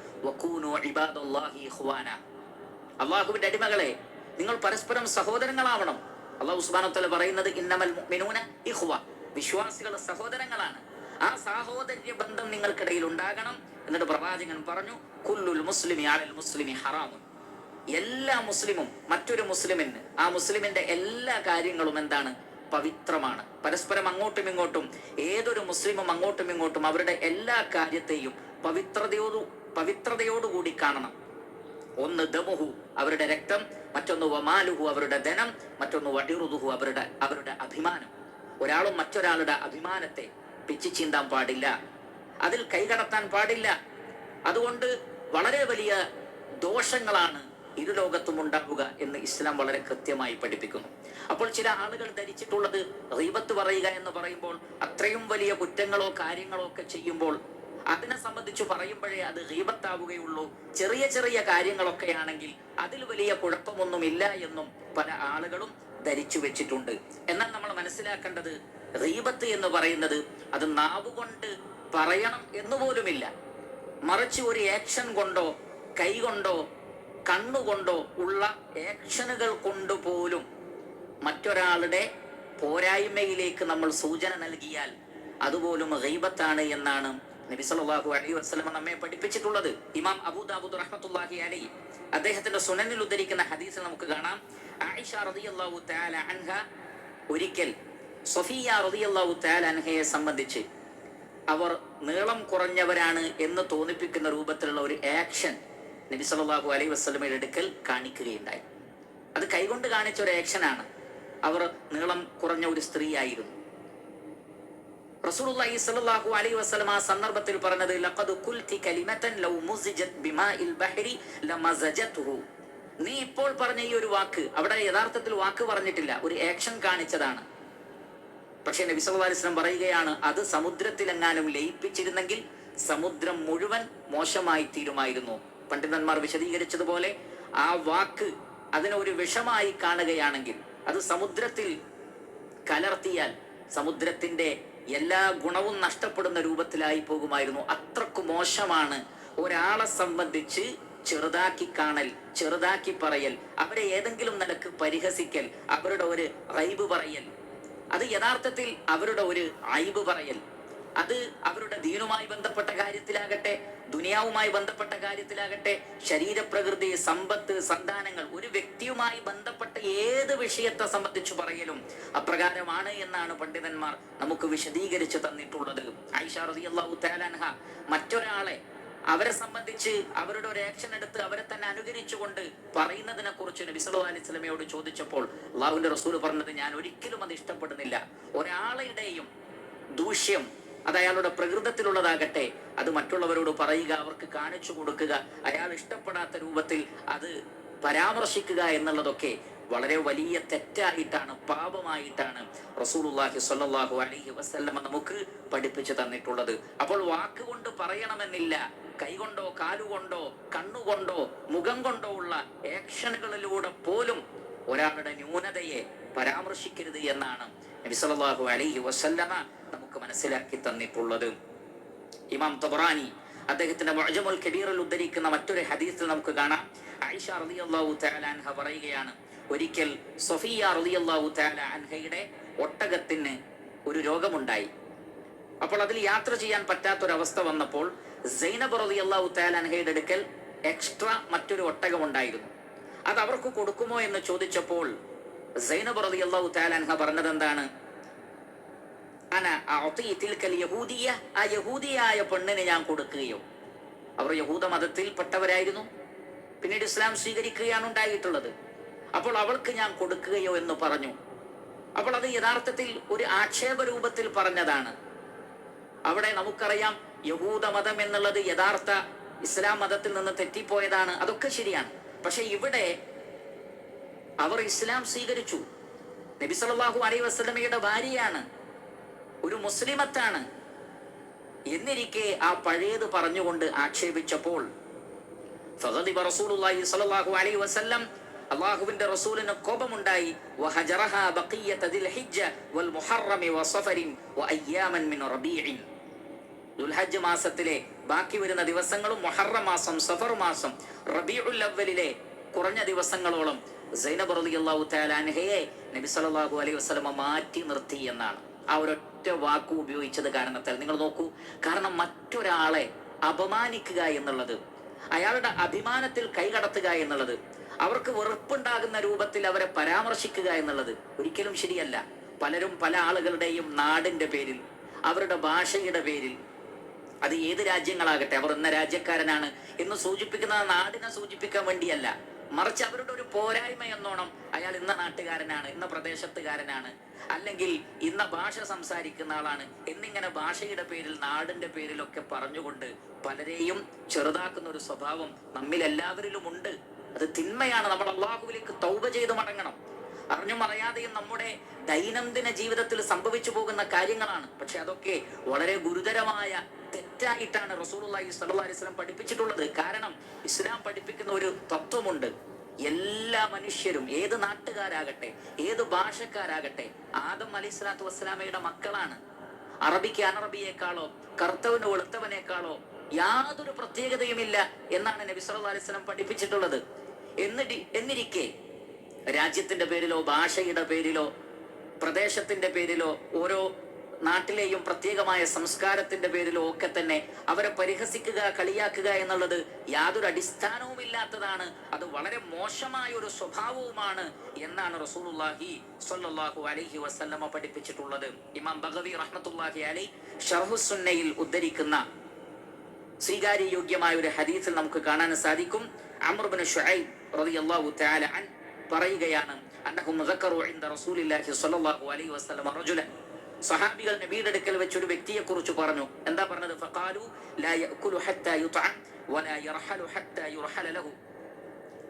അള്ളാഹുവിന്റെ അടിമകളെ നിങ്ങൾ പരസ്പരം സഹോദരങ്ങളാവണം. അള്ളാഹു സുബാനത്തല പറയുന്നത് ഇന്നമൽ മുഅ്മിനൂന ഇഖ്വ. വിശ്വാസികൾ സഹോദരങ്ങളാണ്. ആ സാഹോദര്യ ബന്ധം നിങ്ങൾക്കിടയിൽ ഉണ്ടാകണം എന്നിട്ട് പ്രവാചകൻ പറഞ്ഞു കുല്ലുൽ മുസ്ലിമി ആലൽ മുസ്ലിമി ഹറാമു. എല്ലാ മുസ്ലിമും മറ്റൊരു മുസ്ലിമിന് ആ മുസ്ലിമിന്റെ എല്ലാ കാര്യങ്ങളും എന്താണ്? പവിത്രമാണ്. പരസ്പരം അങ്ങോട്ടും ഇങ്ങോട്ടും ഏതൊരു മുസ്ലിമും അങ്ങോട്ടും ഇങ്ങോട്ടും അവരുടെ എല്ലാ കാര്യത്തെയും പവിത്രതയോടു പവിത്രതയോടുകൂടി കാണണം. ഒന്ന് ദമുഹു അവരുടെ രക്തം മറ്റൊന്ന് വമാലുഹു അവരുടെ ധനം മറ്റൊന്ന് വടിറുദുഹു അവരുടെ അവരുടെ അഭിമാനം. ഒരാളും മറ്റൊരാളുടെ അഭിമാനത്തെ പിച്ചു ചീന്താൻ പാടില്ല. അതിൽ കൈകടത്താൻ പാടില്ല. അതുകൊണ്ട് വളരെ വലിയ ദോഷങ്ങളാണ് ഇരുലോകത്തും ഉണ്ടാവുക എന്ന് ഇസ്ലാം വളരെ കൃത്യമായി പഠിപ്പിക്കുന്നു. അപ്പോൾ ചില ആളുകൾ ധരിച്ചിട്ടുള്ളത് റീബത്ത് പറയുക എന്ന് പറയുമ്പോൾ അത്രയും വലിയ കുറ്റങ്ങളോ കാര്യങ്ങളോ ഒക്കെ ചെയ്യുമ്പോൾ അതിനെ സംബന്ധിച്ച് പറയുമ്പോഴേ അത് ഹീബത്താവുകയുള്ളൂ ചെറിയ ചെറിയ കാര്യങ്ങളൊക്കെ ആണെങ്കിൽ അതിൽ വലിയ കുഴപ്പമൊന്നുമില്ല എന്നും പല ആളുകളും ധരിച്ചു വെച്ചിട്ടുണ്ട്. എന്നാൽ നമ്മൾ മനസ്സിലാക്കേണ്ടത് റീബത്ത് എന്ന് പറയുന്നത് അത് നാവുകൊണ്ട് പറയണം എന്ന് പോലുമില്ല മറിച്ച് ഒരു ആക്ഷൻ കൊണ്ടോ കൈ കൊണ്ടോ കണ്ണുകൊണ്ടോ ഉള്ള ആക്ഷനുകൾ കൊണ്ട് പോലും മറ്റൊരാളുടെ പോരായ്മയിലേക്ക് നമ്മൾ സൂചന നൽകിയാൽ അതുപോലും റീബത്താണ് എന്നാണ് നബി സല്ലല്ലാഹു അലൈഹി വസല്ലം നമ്മെ പഠിപ്പിച്ചിട്ടുള്ളത് ഇമാം അബൂദാബുദ് റഹ്മത്തുള്ളാഹി അലൈഹി. അദ്ദേഹത്തിന്റെ സുനനിൽ ഉദ്ധരിക്കുന്ന ഹദീസിൽ നമുക്ക് കാണാം. ആയിഷ റളിയല്ലാഹു തആല അൻഹ ഒരിക്കൽ സഫിയ റളിയല്ലാഹു തആല അൻഹയെ സംബന്ധിച്ച് അവർ നീളം കുറഞ്ഞവരാണ് എന്ന് തോന്നിപ്പിക്കുന്ന രൂപത്തിലുള്ള ഒരു ആക്ഷൻ നബി സല്ലല്ലാഹു അലൈഹി വസല്ലമയുടെ അടുക്കൽ കാണിക്കുകയുണ്ടായി. അത് കൈകൊണ്ട് കാണിച്ച ഒരു ആക്ഷനാണ് അവർ നീളം കുറഞ്ഞ ഒരു സ്ത്രീയായിരുന്നു റസൂലുള്ളാഹി സ്വല്ലല്ലാഹു അലൈഹി വസല്ലം ആ സന്ദർഭത്തിൽ പറഞ്ഞത് ലഖദ് കുൽതി കലിമതൻ ലൗ മുസിജത് ബിമാഇൽ ബഹരി ലമസജതുഹു. നീ ഇപ്പോൾ പറഞ്ഞ ഈ ഒരു വാക്ക് അവിടെ യഥാർത്ഥത്തിൽ വാക്ക് പറഞ്ഞിട്ടില്ല ഒരു ആക്ഷൻ കാണിച്ചതാണ്. പക്ഷേ നബി സല്ലല്ലാഹു അലൈഹി വസല്ലം പറയുകയാണ് അത് സമുദ്രത്തിലെങ്ങാനും ലയിപ്പിച്ചിരുന്നെങ്കിൽ സമുദ്രം മുഴുവൻ മോശമായി തീരുമായിരുന്നു. പണ്ഡിതന്മാർ വിശദീകരിച്ചതുപോലെ ആ വാക്ക് അതിനെ ഒരു വിഷമായി കാണുകയാണെങ്കിൽ അത് സമുദ്രത്തിൽ കലർത്തിയാൽ സമുദ്രത്തിന്റെ എല്ലാ ഗുണവും നഷ്ടപ്പെടുന്ന രൂപത്തിലായി പോകുമായിരുന്നു. അത്രയ്ക്ക് മോശമാണ് ഒരാളെ സംബന്ധിച്ച് ചെറുതാക്കി കാണൽ ചെറുതാക്കി പറയൽ അവരെ ഏതെങ്കിലും നിലയ്ക്ക് പരിഹസിക്കൽ അവരുടെ ഒരു റൈബ് പറയൽ. അത് യഥാർത്ഥത്തിൽ അവരുടെ ഒരു അയബ് പറയൽ. അത് അവരുടെ ദീനുമായി ബന്ധപ്പെട്ട കാര്യത്തിലാകട്ടെ ദുനിയാവുമായി ബന്ധപ്പെട്ട കാര്യത്തിലാകട്ടെ ശരീരപ്രകൃതി സമ്പത്ത് സന്താനങ്ങൾ ഒരു വ്യക്തിയുമായി ബന്ധപ്പെട്ട ഏത് വിഷയത്തെ സംബന്ധിച്ചു പറയലും അപ്രകാരമാണ് എന്നാണ് പണ്ഡിതന്മാർ നമുക്ക് വിശദീകരിച്ച് തന്നിട്ടുള്ളത്. ഐഷ മറ്റൊരാളെ അവരെ സംബന്ധിച്ച് അവരുടെ ഒരു ആക്ഷൻ എടുത്ത് അവരെ തന്നെ അനുകരിച്ചുകൊണ്ട് പറയുന്നതിനെ കുറിച്ച് നബി അലൈഹി ചോദിച്ചപ്പോൾ അള്ളാഹുവിന്റെ റസൂൽ പറഞ്ഞത് ഞാൻ ഒരിക്കലും അത് ഇഷ്ടപ്പെടുന്നില്ല. ഒരാളുടെയും ദൂഷ്യം അത് അയാളുടെ പ്രകൃതത്തിലുള്ളതാകട്ടെ. അത് മറ്റുള്ളവരോട് പറയുക അവർക്ക് കാണിച്ചു കൊടുക്കുക അയാൾ ഇഷ്ടപ്പെടാത്ത രൂപത്തിൽ അത് പരാമർശിക്കുക എന്നുള്ളതൊക്കെ വളരെ വലിയ തെറ്റായിട്ടാണ് പാപമായിട്ടാണ് റസൂലുള്ളാഹി സ്വല്ലല്ലാഹു അലൈഹി വസല്ലമ നമുക്ക് പഠിപ്പിച്ചു തന്നിട്ടുള്ളത്. അപ്പോൾ വാക്കുകൊണ്ട് പറയണമെന്നില്ല. കൈകൊണ്ടോ കാലുകൊണ്ടോ കണ്ണുകൊണ്ടോ മുഖം കൊണ്ടോ ഉള്ള ആക്ഷനുകളിലൂടെ പോലും ഒരാളുടെ ന്യൂനതയെ പരാമർശിക്കരുത് എന്നാണ് നബി സല്ലല്ലാഹു അലൈഹി വസല്ലമ നമുക്ക് മനസ്സിലാക്കി തന്നിട്ടുള്ളത്. ഇമാം തബറാനി അദ്ദേഹത്തിന്റെ മുഅ്ജമുൽ കബീറിൽ ഉദ്ധരിക്കുന്ന മറ്റൊരു ഹദീസിൽ നമുക്ക് കാണാം. ആയിഷ റളിയല്ലാഹു തആല അൻഹ പറയുകയാണ് ഒരിക്കൽ സൊഫിയ റളിയല്ലാഹു തആല അൻഹയുടെ ഒട്ടകത്തിന് ഒരു രോഗമുണ്ടായി. അപ്പോൾ അതിൽ യാത്ര ചെയ്യാൻ പറ്റാത്തൊരവസ്ഥ വന്നപ്പോൾ സൈനബ് റളിയല്ലാഹു തആല അൻഹയുടെ അടുക്കൽ എക്സ്ട്രാ മറ്റൊരു ഒട്ടകമുണ്ടായിരുന്നു. അത് അവർക്ക് കൊടുക്കുമോ എന്ന് ചോദിച്ചപ്പോൾ സൈനബ് റളിയല്ലാഹു തആല അൻഹ പറഞ്ഞത് എന്താണ് ആ യഹൂദിയായ പെണ്ണിന് ഞാൻ കൊടുക്കുകയോ. അവർ യഹൂദ മതത്തിൽപ്പെട്ടവരായിരുന്നു. പിന്നീട് ഇസ്ലാം സ്വീകരിക്കുകയാണ് ഉണ്ടായിട്ടുള്ളത്. അപ്പോൾ അവൾക്ക് ഞാൻ കൊടുക്കുകയോ എന്ന് പറഞ്ഞു. അപ്പോൾ അത് യഥാർത്ഥത്തിൽ ഒരു ആക്ഷേപ രൂപത്തിൽ പറഞ്ഞതാണ്. അവിടെ നമുക്കറിയാം യഹൂദ മതം എന്നുള്ളത് യഥാർത്ഥ ഇസ്ലാം മതത്തിൽ നിന്ന് തെറ്റിപ്പോയതാണ്. അതൊക്കെ ശരിയാണ്. പക്ഷെ ഇവിടെ അവർ ഇസ്ലാം സ്വീകരിച്ചു. നബി സല്ലല്ലാഹു അലൈഹി വസല്ലമയുടെ ഭാര്യയാണ്. ഒരു മുസ്ലിമത്താണ് എന്നിരിക്കെ ആ പഴയത് പറഞ്ഞുകൊണ്ട് ആക്ഷേപിച്ചപ്പോൾ അലൈഹി വസല്ലം അള്ളാഹുവിന്റെ റസൂലിന് കോപമുണ്ടായി. ദുൽഹജ്ജ് മാസത്തിലെ ബാക്കി വരുന്ന ദിവസങ്ങളും മുഹറം മാസം സഫർ മാസം റബീഉൽ അവലിലെ കുറഞ്ഞ ദിവസങ്ങളോളം സൈനബ് റളിയല്ലാഹു തആല അൻഹയെ നബി സല്ലല്ലാഹു അലൈഹി വസല്ലം മാറ്റി നിർത്തി എന്നാണ്. ആ ഒരൊറ്റ വാക്കും ഉപയോഗിച്ചത് കാരണത്താൽ. നിങ്ങൾ നോക്കൂ കാരണം മറ്റൊരാളെ അപമാനിക്കുക എന്നുള്ളത് അയാളുടെ അഭിമാനത്തിൽ കൈകടത്തുക എന്നുള്ളത് അവർക്ക് വെറുപ്പുണ്ടാകുന്ന രൂപത്തിൽ അവരെ പരാമർശിക്കുക എന്നുള്ളത് ഒരിക്കലും ശരിയല്ല. പലരും പല ആളുകളുടെയും നാടിന്റെ പേരിൽ അവരുടെ ഭാഷയുടെ പേരിൽ അത് ഏത് രാജ്യങ്ങളാകട്ടെ അവർ എന്ന രാജ്യക്കാരനാണ് എന്ന് സൂചിപ്പിക്കുന്ന നാടിനെ സൂചിപ്പിക്കാൻ വേണ്ടിയല്ല. മറിച്ച് അവരുടെ ഒരു പോരായ്മ എന്നോണം അയാൾ ഇന്ന നാട്ടുകാരനാണ് ഇന്ന പ്രദേശത്തുകാരനാണ് അല്ലെങ്കിൽ ഇന്ന ഭാഷ സംസാരിക്കുന്ന ആളാണ് എന്നിങ്ങനെ ഭാഷയുടെ പേരിൽ നാടിന്റെ പേരിലൊക്കെ പറഞ്ഞുകൊണ്ട് പലരെയും ചെറുതാക്കുന്ന ഒരു സ്വഭാവം നമ്മിൽ എല്ലാവരിലും ഉണ്ട്. അത് തിന്മയാണ്. നമ്മൾ അള്ളാഹുവിലേക്ക് തൗബ ചെയ്ത് മടങ്ങണം. അറിഞ്ഞും അറിയാതെയും നമ്മുടെ ദൈനംദിന ജീവിതത്തിൽ സംഭവിച്ചു പോകുന്ന കാര്യങ്ങളാണ്. പക്ഷെ അതൊക്കെ വളരെ ഗുരുതരമായ തെറ്റായിട്ടാണ് അലൈഹി വസല്ലം പഠിപ്പിച്ചിട്ടുള്ളത്. കാരണം ഇസ്ലാം പഠിപ്പിക്കുന്ന ഒരു തത്വമുണ്ട്. എല്ലാ മനുഷ്യരും ഏത് നാട്ടുകാരാകട്ടെ ഏത് ഭാഷക്കാരാകട്ടെ ആദം അലൈഹി സ്വലാത്തു വസ്സലാമയുടെ മക്കളാണ്. അറബിക്ക് അനറബിയേക്കാളോ കറുത്തവന് വെളുത്തവനേക്കാളോ യാതൊരു പ്രത്യേകതയുമില്ല എന്നാണ് നബി സല്ലല്ലാഹു അലൈഹി വസല്ലം പഠിപ്പിച്ചിട്ടുള്ളത്. എന്നിട്ട് എന്നിരിക്കെ രാജ്യത്തിന്റെ പേരിലോ ഭാഷയുടെ പേരിലോ പ്രദേശത്തിന്റെ പേരിലോ ഓരോ നാട്ടിലെയും പ്രത്യേകമായ സംസ്കാരത്തിന്റെ പേരിലോ ഒക്കെ തന്നെ അവരെ പരിഹസിക്കുക കളിയാക്കുക എന്നുള്ളത് യാതൊരു അടിസ്ഥാനവുമില്ലാത്തതാണ്. അത് വളരെ മോശമായ ഒരു സ്വഭാവവുമാണ് എന്നാണ് റസൂലുള്ളാഹി സ്വല്ലല്ലാഹു അലൈഹി വസല്ലമ പഠിപ്പിച്ചിട്ടുള്ളത്. ഇമാം ബഗവി റഹ്മത്തുള്ളാഹി അലൈ ഷർഹുസുന്നയിൽ ഉദ്ധരിക്കുന്ന സ്വീകാര്യ യോഗ്യമായ ഒരു ഹദീസിൽ നമുക്ക് കാണാൻ സാധിക്കും. അമർബിന് ഷുഹൈബ് റളിയല്ലാഹു തആല അൻ പറയുകയാണ് അന്നഹു മുദക്കറു ഇൻദ റസൂലില്ലാഹി സ്വല്ലല്ലാഹു അലൈഹി വസല്ലം റജുലൻ സഹാബികൾ നബിയുടെ അടുക്കൽ വെച്ച് ഒരു വ്യക്തിയെ കുറിച്ച് പറഞ്ഞു. എന്താ പറഞ്ഞത്? ഫഖാലു ലാ യഅകുലു ഹത്താ വലാ യർഹലു ഹത്താ യുർഹല ലഹു.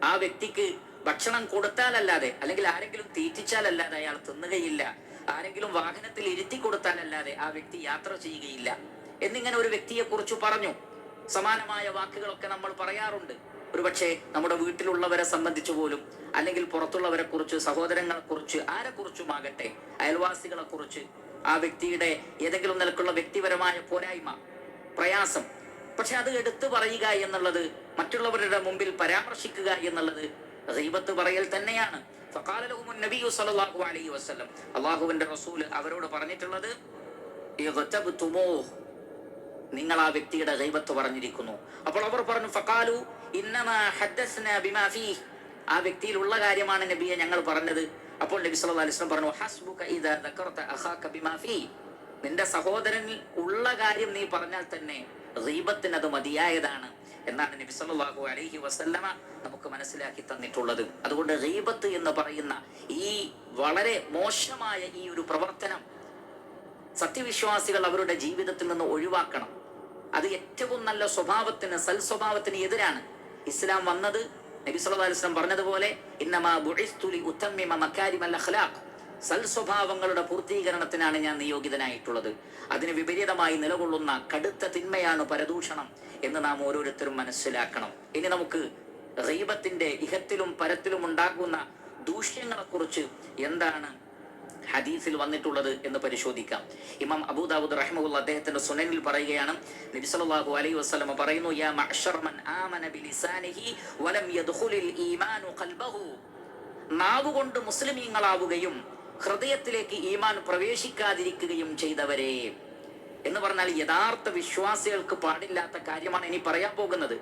ആ വ്യക്തിക്ക് ഭക്ഷണം കൊടുത്താലല്ലാതെ അല്ലെങ്കിൽ ആരെങ്കിലും തീറ്റിച്ചാലല്ലാതെ അയാൾ തിന്നുകയില്ല. ആരെങ്കിലും വാഹനത്തിൽ ഇരുത്തി കൊടുത്താലല്ലാതെ ആ വ്യക്തി യാത്ര ചെയ്യുകയില്ല. എന്നിങ്ങനെ ഒരു വ്യക്തിയെ കുറിച്ച് പറഞ്ഞു. സമാനമായ വാക്കുകളൊക്കെ നമ്മൾ പറയാറുണ്ട്. ഒരുപക്ഷെ നമ്മുടെ വീട്ടിലുള്ളവരെ സംബന്ധിച്ചു പോലും അല്ലെങ്കിൽ പുറത്തുള്ളവരെ കുറിച്ച് സഹോദരങ്ങളെ കുറിച്ച് ആരെ കുറിച്ചുമാകട്ടെ അയൽവാസികളെ കുറിച്ച് ആ വ്യക്തിയുടെ ഏതെങ്കിലും നിലക്കുള്ള വ്യക്തിപരമായ പോരായ്മ പ്രയാസം. പക്ഷെ അത് എടുത്തു പറയുക എന്നുള്ളത് മറ്റുള്ളവരുടെ മുമ്പിൽ പരാമർശിക്കുക എന്നുള്ളത് റീബത്ത് പറയൽ തന്നെയാണ്. അള്ളാഹുവിന്റെ റസൂൽ അവരോട് പറഞ്ഞിട്ടുള്ളത്. നിങ്ങൾ ആ വ്യക്തിയുടെ ദൈവത്ത് പറഞ്ഞിരിക്കുന്നു. അപ്പോൾ അവർ പറഞ്ഞു ഫക്കാലു ഇന്നമാ ആ വ്യക്തിയിലുള്ള കാര്യമാണ് നബിയെ ഞങ്ങൾ പറഞ്ഞത്. അപ്പോൾ നബി സല്ലല്ലാഹു അലൈഹി വസല്ലം പറഞ്ഞു ഹസ്ബുക ഇദാ ദക്കർത അഖാക ബിമാ ഫീ. നിന്റെ സഹോദരനിൽ ഉള്ള കാര്യം നീ പറഞ്ഞാൽ തന്നെ റീബത്തിന് അത് മതിയായതാണ് എന്നാണ് നബി സല്ലല്ലാഹു അലൈഹി വസല്ലമ നമുക്ക് മനസ്സിലാക്കി തന്നിട്ടുള്ളത്. അതുകൊണ്ട് ഗീബത്ത് എന്ന് പറയുന്ന ഈ വളരെ മോശമായ ഈ ഒരു പ്രവർത്തനം സത്യവിശ്വാസികൾ അവരുടെ ജീവിതത്തിൽ നിന്ന് ഒഴിവാക്കണം. അത് ഏറ്റവും നല്ല സ്വഭാവത്തിന് സൽസ്വഭാവത്തിന് എതിരാണ്. ഇസ്ലാം വന്നത് നബി സല്ലല്ലാഹു പറഞ്ഞതുപോലെ ഇന്നമാ ഉത്തമ്മിമ മക്കാരിമൽ അഖ്ലാഖ്. സൽസ്വഭാവങ്ങളുടെ പൂർത്തീകരണത്തിനാണ് ഞാൻ നിയോഗിതനായിട്ടുള്ളത്. അതിന് വിപരീതമായി നിലകൊള്ളുന്ന കടുത്ത തിന്മയാണ് പരദൂഷണം എന്ന് നാം ഓരോരുത്തരും മനസ്സിലാക്കണം. ഇനി നമുക്ക് റീബത്തിന്റെ ഇഹത്തിലും പരത്തിലും ഉണ്ടാകുന്ന ദൂഷ്യങ്ങളെക്കുറിച്ച് എന്താണ് ഹദീസിൽ വന്നിട്ടുള്ളത് എന്ന് പരിശോധിക്കാം. ഇമാം അബൂദാവൂദ് റഹ്മുള്ള അദ്ദേഹത്തിന്റെ സുനനിൽ പറയുകയാണ് നബി സല്ലല്ലാഹു അലൈഹി വസല്ലം പറയുന്നു യാ മഅ്ശർ മൻ ആമന ബിലിസാനിഹി വലം യദ്ഖുലിൽ ഈമാനു ഖൽബഹു. നാവ് കൊണ്ട് മുസ്ലിമീങ്ങളാവുകയും ഹൃദയത്തിലേക്ക് ഈമാൻ പ്രവേശിക്കാതിരിക്കുകയും ചെയ്തവരെ എന്ന് പറഞ്ഞാൽ യഥാർത്ഥ വിശ്വാസികൾക്ക് പാടില്ലാത്ത കാര്യമാണ് ഇനി പറയാൻ പോകുന്നത്.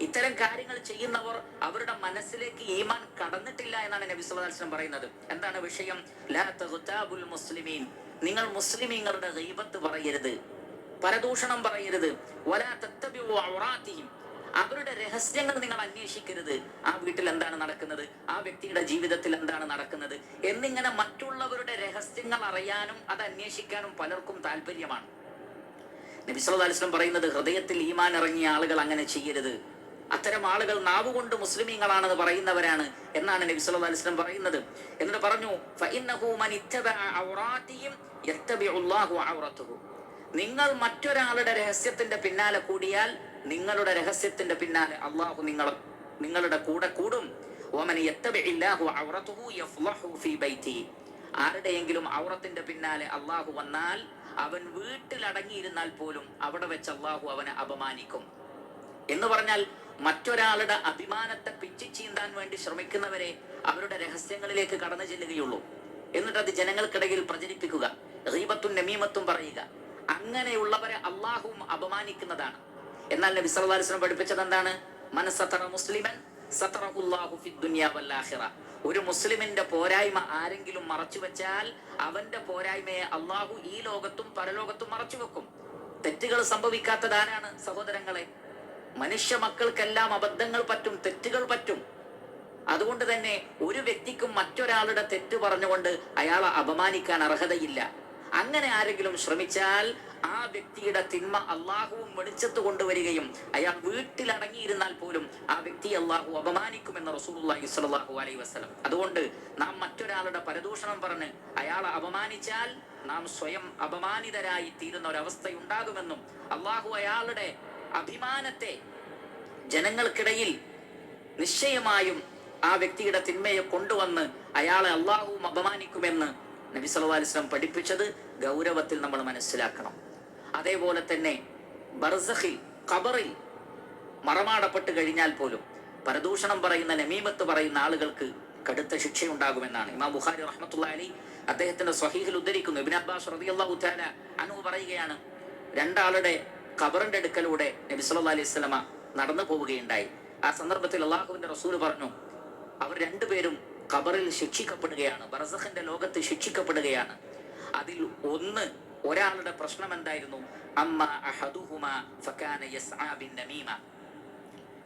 ഇത്തരം കാര്യങ്ങൾ ചെയ്യുന്നവർ അവരുടെ മനസ്സിലേക്ക് ഈമാൻ കടന്നിട്ടില്ല എന്നാണ് നബി വസല്ലം പറയുന്നത്. എന്താണ് വിഷയം? മുസ്ലിമീൻ. നിങ്ങൾ മുസ്ലിമീങ്ങളുടെ ദൈവത്ത് പറയരുത്. പരദൂഷണം പറയരുത്. അവരുടെ രഹസ്യങ്ങൾ നിങ്ങൾ അന്വേഷിക്കരുത്. ആ വീട്ടിൽ എന്താണ് നടക്കുന്നത്? ആ വ്യക്തിയുടെ ജീവിതത്തിൽ എന്താണ് നടക്കുന്നത്? എന്നിങ്ങനെ മറ്റുള്ളവരുടെ രഹസ്യങ്ങൾ അറിയാനും അത് അന്വേഷിക്കാനും പലർക്കും താല്പര്യമാണ്. നബി സല്ലല്ലാഹു അലൈഹി വസല്ലം പറയുന്നത് ഹൃദയത്തിൽ ഈമാൻ ഇറങ്ങിയ ആളുകൾ അങ്ങനെ ചെയ്യരുത്. അത്തരം ആളുകൾ നാവുകൊണ്ട് മുസ്ലിമീങ്ങളാണെന്ന് പറയുന്നവരാണ് എന്നാണ് നബി സല്ലല്ലാഹു അലൈഹി വസല്ലം പറയുന്നത്. എന്നിട്ട് പറഞ്ഞു ഫഇന്നഹു നിങ്ങൾ മറ്റൊരാളുടെ രഹസ്യത്തിന്റെ പിന്നാലെ കൂടിയാൽ നിങ്ങളുടെ രഹസ്യത്തിന്റെ പിന്നാലെ അള്ളാഹു നിങ്ങൾ നിങ്ങളുടെ കൂടെ കൂടും. ഓമൻ യഫ്ലഹു ഫീ ആരുടെയെങ്കിലും ഔറത്തിന്റെ പിന്നാലെ അള്ളാഹു വന്നാൽ അവൻ വീട്ടിൽ അടങ്ങിയിരുന്നാൽ പോലും അവിടെ വെച്ച് അള്ളാഹു അവനെ അപമാനിക്കും. എന്ന് പറഞ്ഞാൽ മറ്റൊരാളുടെ അഭിമാനത്തെ പിച്ചി ചീന്താൻ വേണ്ടി ശ്രമിക്കുന്നവരെ അവരുടെ രഹസ്യങ്ങളിലേക്ക് കടന്നു ചെല്ലുകയുള്ളൂ. എന്നിട്ട് അത് ജനങ്ങൾക്കിടയിൽ പ്രചരിപ്പിക്കുക റീബത്തും നമീമത്തും പറയുക. അങ്ങനെയുള്ളവരെ അള്ളാഹുവും അപമാനിക്കുന്നതാണ്. എന്നാൽ നബി സല്ലല്ലാഹു അലൈഹി വസല്ലം പഠിപ്പിച്ചത് എന്താണ്? മനസ്സത്തറ മുസ്ലിമൻ സത്തറഹുല്ലാഹു ഫിദ് ഒരു മുസ്ലിമിന്റെ പോരായ്മ ആരെങ്കിലും മറച്ചു വെച്ചാൽ അവന്റെ പോരായ്മയെ അള്ളാഹു ഈ ലോകത്തും പരലോകത്തും മറച്ചു വെക്കും. തെറ്റുകൾ സംഭവിക്കാത്തതാരാണ് സഹോദരങ്ങളെ മനുഷ്യ മക്കൾക്കെല്ലാം അബദ്ധങ്ങൾ പറ്റും തെറ്റുകൾ പറ്റും. അതുകൊണ്ട് തന്നെ ഒരു വ്യക്തിക്കും മറ്റൊരാളുടെ തെറ്റ് പറഞ്ഞുകൊണ്ട് അയാളെ അപമാനിക്കാൻ അർഹതയില്ല. അങ്ങനെ ആരെങ്കിലും ശ്രമിച്ചാൽ ആ വ്യക്തിയുടെ തിന്മ അള്ളാഹുവും വെളിച്ചത്ത് കൊണ്ടുവരികയും അയാൾ വീട്ടിലടങ്ങിയിരുന്നാൽ പോലും ആ വ്യക്തി അള്ളാഹു അപമാനിക്കുമെന്ന് റസൂലുള്ളാഹി സ്വല്ലല്ലാഹു അലൈഹി വസ്ലം അതുകൊണ്ട് നാം മറ്റൊരാളുടെ പരദൂഷണം പറഞ്ഞ് അയാളെ അപമാനിച്ചാൽ നാം സ്വയം അപമാനിതരായി തീരുന്ന ഒരവസ്ഥയുണ്ടാകുമെന്നും അള്ളാഹു അയാളുടെ അഭിമാനത്തെ ജനങ്ങൾക്കിടയിൽ നിശ്ചയമായും ആ വ്യക്തിയുടെ തിന്മയെ കൊണ്ടുവന്ന് അയാളെ അള്ളാഹുവും അപമാനിക്കുമെന്ന് നബി സല്ലല്ലാഹു അലൈഹി വസല്ലം പഠിപ്പിച്ചത് ഗൗരവത്തിൽ നമ്മൾ മനസ്സിലാക്കണം. അതേപോലെ തന്നെ ബർസഖിൽ ഖബറിൽ മറമാടപ്പെട്ട് കഴിഞ്ഞാൽ പോലും പരദൂഷണം പറയുന്ന നമീമത്ത് പറയുന്ന ആളുകൾക്ക് കടുത്ത ശിക്ഷയുണ്ടാകുമെന്നാണ്. ഇമാം ബുഖാരി റഹ്മത്തുള്ള അലി അദ്ദേഹത്തിന്റെ സ്വഹീഹിൽ ഉദ്ധരിക്കുന്നു. ഇബിൻ അബ്ബാസ് റളിയല്ലാഹു തആല അനു പറയുകയാണ് രണ്ടാളുടെ ഖബറിന്റെ അടുക്കലൂടെ നബി സല്ലാ അലൈഹി സ്വലമ നടന്നു പോവുകയുണ്ടായി. ആ സന്ദർഭത്തിൽ അള്ളാഹുവിന്റെ റസൂൽ പറഞ്ഞു അവർ രണ്ടുപേരും ഖബറിൽ ശിക്ഷിക്കപ്പെടുകയാണ് ബർസഖിന്റെ ലോകത്ത് ശിക്ഷിക്കപ്പെടുകയാണ്. അതിൽ ഒന്ന് ഒരാളുടെ പ്രശ്നം എന്തായിരുന്നു? അമ്മ ഫകാന നമീമ.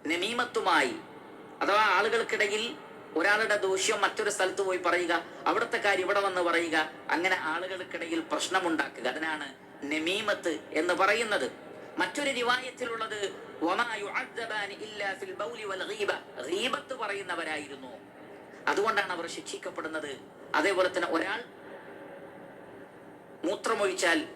നമീമത്തുമായി അഥവാ ആളുകൾക്കിടയിൽ ഒരാളുടെ ദോഷ്യം മറ്റൊരു സ്ഥലത്ത് പോയി പറയുക അവിടുത്തെ കാര്യം ഇവിടെ വന്ന് പറയുക അങ്ങനെ ആളുകൾക്കിടയിൽ പ്രശ്നമുണ്ടാക്കുക. അതിനാണ് നമീമത്ത് എന്ന് പറയുന്നത്. മറ്റൊരു റിവായത്തിലുള്ളത് പറയുന്നവരായിരുന്നു. അതുകൊണ്ടാണ് അവർ ശിക്ഷിക്കപ്പെടുന്നത്. അതേപോലെ തന്നെ ഒരാൾ മൂത്രമൊഴിച്ചാൽ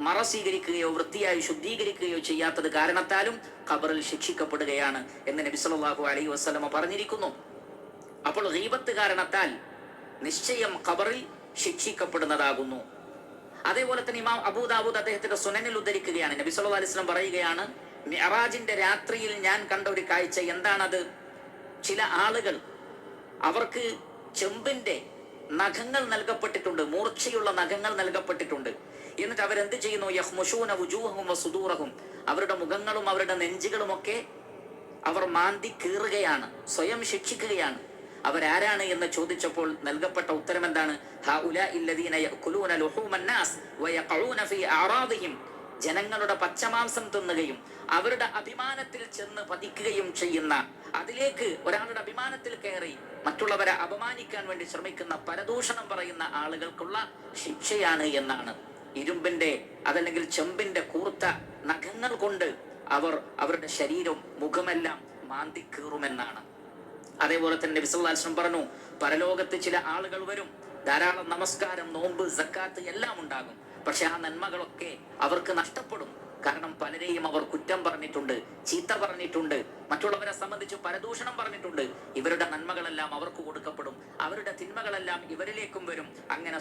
മറ സ്വീകരിക്കുകയോ വൃത്തിയായി ശുദ്ധീകരിക്കുകയോ ചെയ്യാത്തത് കാരണത്താലും ഖബറിൽ ശിക്ഷിക്കപ്പെടുകയാണ് എന്ന് നബി സല്ലല്ലാഹു അലൈഹി വസല്ലമ പറഞ്ഞിരിക്കുന്നു. അപ്പോൾ ഗീബത്ത് കാരണത്താൽ നിശ്ചയം ഖബറിൽ ശിക്ഷിക്കപ്പെടുന്നതാകുന്നു. അതേപോലെ തന്നെ ഇമാം അബൂദാബൂദ് അദ്ദേഹത്തിന്റെ സുനനിൽ ഉദ്ധരിക്കുകയാണ്. നബി സല്ലു അലൈഹി വസല്ലം പറയുകയാണ് മിഅറാജിന്റെ രാത്രിയിൽ ഞാൻ കണ്ട ഒരു കാഴ്ച എന്താണത്? ചില ആളുകൾ അവർക്ക് ചെമ്പിന്റെ നഖങ്ങൾ നൽകപ്പെട്ടിട്ടുണ്ട് മൂർച്ചയുള്ള നഖങ്ങൾ നൽകപ്പെട്ടിട്ടുണ്ട്. എന്നിട്ട് അവരെന്ത് ചെയ്യുന്നു? യഹ്മുഷൂന വുജൂഹും വസുദൂറഹും അവരുടെ മുഖങ്ങളും അവരുടെ നെഞ്ചുകളും ഒക്കെ അവർ മാന്തി കീറുകയാണ് സ്വയം ശിക്ഷിക്കുകയാണ്. അവരാരാണ് എന്ന് ചോദിച്ചപ്പോൾ നൽകപ്പെട്ട ഉത്തരം എന്താണ് ജനങ്ങളുടെ പച്ചമാംസം തിന്നുകയും അവരുടെ അഭിമാനത്തിൽ ചെന്ന് പതിക്കുകയും ചെയ്യുന്ന അതിലേക്ക് ഒരാളുടെ അഭിമാനത്തിൽ കയറി മറ്റുള്ളവരെ അപമാനിക്കാൻ വേണ്ടി ശ്രമിക്കുന്ന പരദൂഷണം പറയുന്ന ആളുകൾക്കുള്ള ശിക്ഷയാണ് എന്നാണ്. ഇരുമ്പിന്റെ അതല്ലെങ്കിൽ ചെമ്പിന്റെ കൂർത്ത നഖങ്ങൾ കൊണ്ട് അവർ അവരുടെ ശരീരം മുഖമെല്ലാം മാന്തി കീറുമെന്നാണ്. അതേപോലെ തന്നെ വിശ്വലാശ്രം പറഞ്ഞു പരലോകത്ത് ചില ആളുകൾ വരും. ധാരാളം നമസ്കാരം നോമ്പ് സക്കാത്ത് എല്ലാം ഉണ്ടാകും. പക്ഷെ ആ നന്മകളൊക്കെ അവർക്ക് നഷ്ടപ്പെടും. കാരണം പലരെയും അവർ കുറ്റം പറഞ്ഞിട്ടുണ്ട് ചീത്ത പറഞ്ഞിട്ടുണ്ട് മറ്റുള്ളവരെ സംബന്ധിച്ച് പരദൂഷണം പറഞ്ഞിട്ടുണ്ട്. ഇവരുടെ നന്മകളെല്ലാം അവർക്ക് കൊടുക്കപ്പെടും. അവരുടെ തിന്മകളെല്ലാം ഇവരിലേക്കും വരും. അങ്ങനെ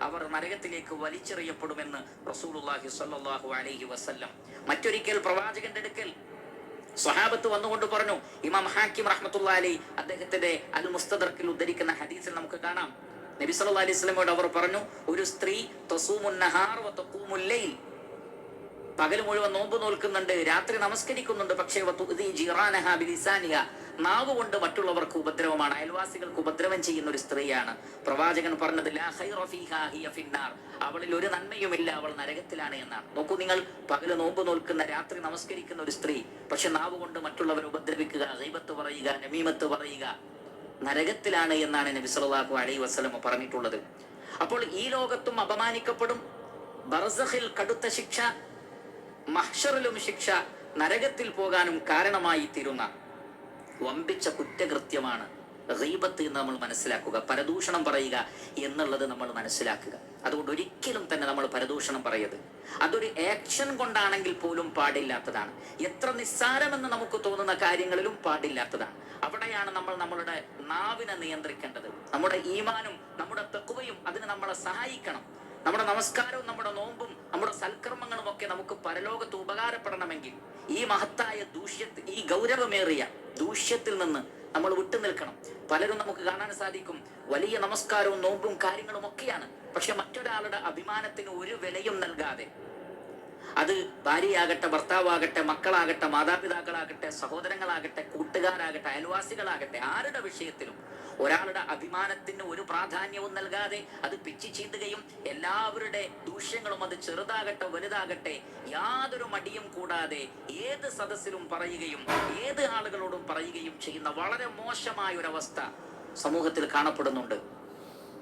അവർ നരകത്തിലേക്ക് വലിച്ചെറിയപ്പെടുമെന്ന് റസൂലുള്ളാഹി സ്വല്ലല്ലാഹു അലൈഹി വസല്ലം. മറ്റൊരിക്കൽ പ്രവാചകന്റെ അടുക്കൽ സ്വഹാബത്ത് വന്നുകൊണ്ട് പറഞ്ഞു ഇമാം ഹാക്കിം റഹ്മത്തുള്ള അലി അദ്ദേഹത്തിന്റെ അൽ മുസ്തദർക്കിൽ ഉദ്ധരിക്കുന്ന ഹദീസിൽ നമുക്ക് കാണാം. നബി സല്ലു അലൈഹി സ്വലമോട് അവർ പറഞ്ഞു ഒരു സ്ത്രീ പകൽ മുഴുവൻ നോമ്പ് നോൽക്കുന്നുണ്ട് രാത്രി നമസ്കരിക്കുന്നുണ്ട് പക്ഷേ നാവ് കൊണ്ട് മറ്റുള്ളവർക്ക് ഉപദ്രവമാണ്. അയൽവാസികൾക്ക് ഉപദ്രവം ചെയ്യുന്ന ഒരു സ്ത്രീയാണ്. പ്രവാചകൻ പറഞ്ഞത് അവളിൽ ഒരു നന്മയുമില്ല അവൾ നരകത്തിലാണ് എന്നാണ്. നോക്കൂ നിങ്ങൾ പകൽ നോമ്പ് നോൽക്കുന്ന രാത്രി നമസ്കരിക്കുന്ന ഒരു സ്ത്രീ പക്ഷെ നാവ് കൊണ്ട് മറ്റുള്ളവരെ ഉപദ്രവിക്കുക ദൈവത്ത് പറയുക നമീമത്ത് പറയുക നരകത്തിലാണ് എന്നാണ് നബി സല്ലല്ലാഹു അലൈഹി വസല്ലം പറഞ്ഞിട്ടുള്ളത്. അപ്പോൾ ഈ ലോകത്തും അപമാനിക്കപ്പെടും. ബർസഹിൽ കടുത്ത ശിക്ഷ മഹ്ഷറിലും ശിക്ഷ നരകത്തിൽ പോകാനും കാരണമായി തീരുന്ന വമ്പിച്ച കുറ്റകൃത്യമാണ് റീബത്ത് എന്ന് നമ്മൾ മനസ്സിലാക്കുക പരദൂഷണം പറയുക എന്നുള്ളത് നമ്മൾ മനസ്സിലാക്കുക. അതുകൊണ്ട് ഒരിക്കലും തന്നെ നമ്മൾ പരദൂഷണം പറയരുത്. അതൊരു ആക്ഷൻ കൊണ്ടാണെങ്കിൽ പോലും പാടില്ലാത്തതാണ്. എത്ര നിസ്സാരമെന്ന് നമുക്ക് തോന്നുന്ന കാര്യങ്ങളിലും പാടില്ലാത്തതാണ്. അവിടെയാണ് നമ്മൾ നമ്മളുടെ നാവിനെ നിയന്ത്രിക്കേണ്ടത്. നമ്മുടെ ഈമാനും നമ്മുടെ തെക്കുവയും അതിന് നമ്മളെ സഹായിക്കണം. നമ്മുടെ നമസ്കാരവും നമ്മുടെ നോമ്പും നമ്മുടെ സൽക്കർമ്മങ്ങളും ഒക്കെ നമുക്ക് പരലോകത്ത് ഉപകാരപ്പെടണമെങ്കിൽ ഈ മഹത്തായ ദൂഷ്യത്തിൽ ഈ ഗൗരവമേറിയ ദൂഷ്യത്തിൽ നിന്ന് നമ്മൾ വിട്ടു നിൽക്കണം പലരും നമുക്ക് കാണാൻ സാധിക്കും വലിയ നമസ്കാരവും നോമ്പും കാര്യങ്ങളും ഒക്കെയാണ്. പക്ഷെ മറ്റൊരാളുടെ അഭിമാനത്തിന് ഒരു വിലയും നൽകാതെ അത് ഭാര്യയാകട്ടെ ഭർത്താവാകട്ടെ മക്കളാകട്ടെ മാതാപിതാക്കളാകട്ടെ സഹോദരങ്ങളാകട്ടെ കൂട്ടുകാരാകട്ടെ അയൽവാസികളാകട്ടെ ആരുടെ വിഷയത്തിലും ഒരാളുടെ അഭിമാനത്തിന് ഒരു പ്രാധാന്യവും നൽകാതെ അത് പിച്ചി ചീന്തുകയും എല്ലാവരുടെ ദൂഷ്യങ്ങളും അത് ചെറുതാകട്ടെ വലുതാകട്ടെ യാതൊരു മടിയും കൂടാതെ ഏത് സദസ്സിലും പറയുകയും ഏത് ആളുകളോടും പറയുകയും ചെയ്യുന്ന വളരെ മോശമായ ഒരവസ്ഥ സമൂഹത്തിൽ കാണപ്പെടുന്നുണ്ട്.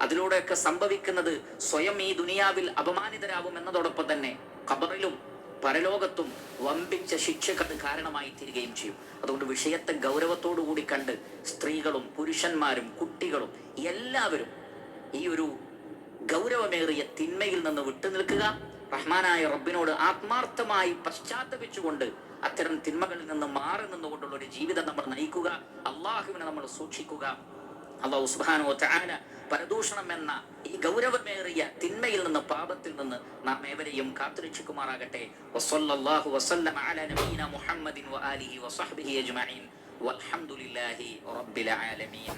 അതിലൂടെയൊക്കെ സംഭവിക്കുന്നത് സ്വയം ഈ ദുനിയാവിൽ അപമാനിതരാകും എന്നതോടൊപ്പം തന്നെ ഖബറിലും പരലോകത്തും വമ്പിച്ച ശിക്ഷക്ക് അത് കാരണമായി തീരുകയും ചെയ്യും. അതുകൊണ്ട് വിഷയത്തെ ഗൗരവത്തോടു കൂടി കണ്ട് സ്ത്രീകളും പുരുഷന്മാരും കുട്ടികളും എല്ലാവരും ഈ ഒരു ഗൗരവമേറിയ തിന്മയിൽ നിന്ന് വിട്ടുനിൽക്കുക റഹ്മാനായ റബ്ബിനോട് ആത്മാർത്ഥമായി പശ്ചാത്തപിച്ചുകൊണ്ട് അത്തരം തിന്മകളിൽ നിന്ന് മാറി നിന്നുകൊണ്ടുള്ള ഒരു ജീവിതം നമ്മൾ നയിക്കുക. അള്ളാഹുവിനെ നമ്മൾ സൂക്ഷിക്കുക. അള്ളാഹു സുബ്ഹാനഹു വതആല പരദൂഷണം എന്ന ഈ ഗൗരവമേറിയ തിന്മയിൽ നിന്ന് പാപത്തിൽ നിന്ന് നാം ഏവരെയും കാത്തുരക്ഷിക്കുമാറാകട്ടെ. വസല്ലല്ലാഹു വസല്ലമ അലാ നബീന മുഹമ്മദിൻ വആലിഹി വസഹ്ബിഹി അജ്മഈൻ. വൽഹംദുലില്ലാഹി റബ്ബിൽ ആലമീൻ.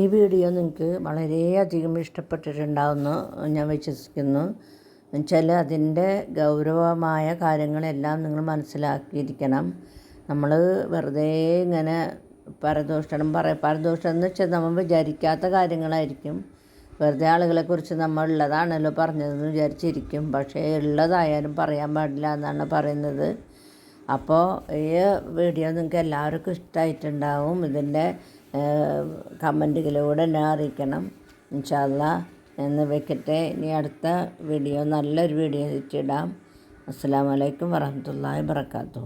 ഈ വീഡിയോ നിങ്ങൾക്ക് വളരെയധികം ഇഷ്ടപ്പെട്ടിട്ടുണ്ടാവുന്ന. ഞാൻ വിശ്വസിക്കുന്നു. ചില അതിന്റെ ഗൗരവമായ കാര്യങ്ങളെല്ലാം നിങ്ങൾ മനസ്സിലാക്കിയിരിക്കണം. നമ്മൾ വെറുതെ ഇങ്ങനെ പരദോഷണം പറ പരദൂഷണം എന്ന് വെച്ചാൽ നമ്മൾ വിചാരിക്കാത്ത കാര്യങ്ങളായിരിക്കും. വെറുതെ ആളുകളെക്കുറിച്ച് നമ്മൾ ഉള്ളതാണല്ലോ പറഞ്ഞതെന്ന് വിചാരിച്ചിരിക്കും. പക്ഷേ ഉള്ളതായാലും പറയാൻ പാടില്ല എന്നാണ് പറയുന്നത്. അപ്പോൾ ഈ വീഡിയോ നിങ്ങൾക്ക് എല്ലാവർക്കും ഇഷ്ടമായിട്ടുണ്ടാവും ഇതിന്റെ കമന്റുകളിലൂടെ എന്നെ അറിയിക്കണം. ഇൻഷാല്ല എന്ന് വെക്കട്ടെ. ഇനി അടുത്ത വീഡിയോ നല്ലൊരു വീഡിയോ ഇട്ടിടാം അസ്സാം വലൈക്കും വറഹമത്തല്ലാ വാബർക്കാത്തു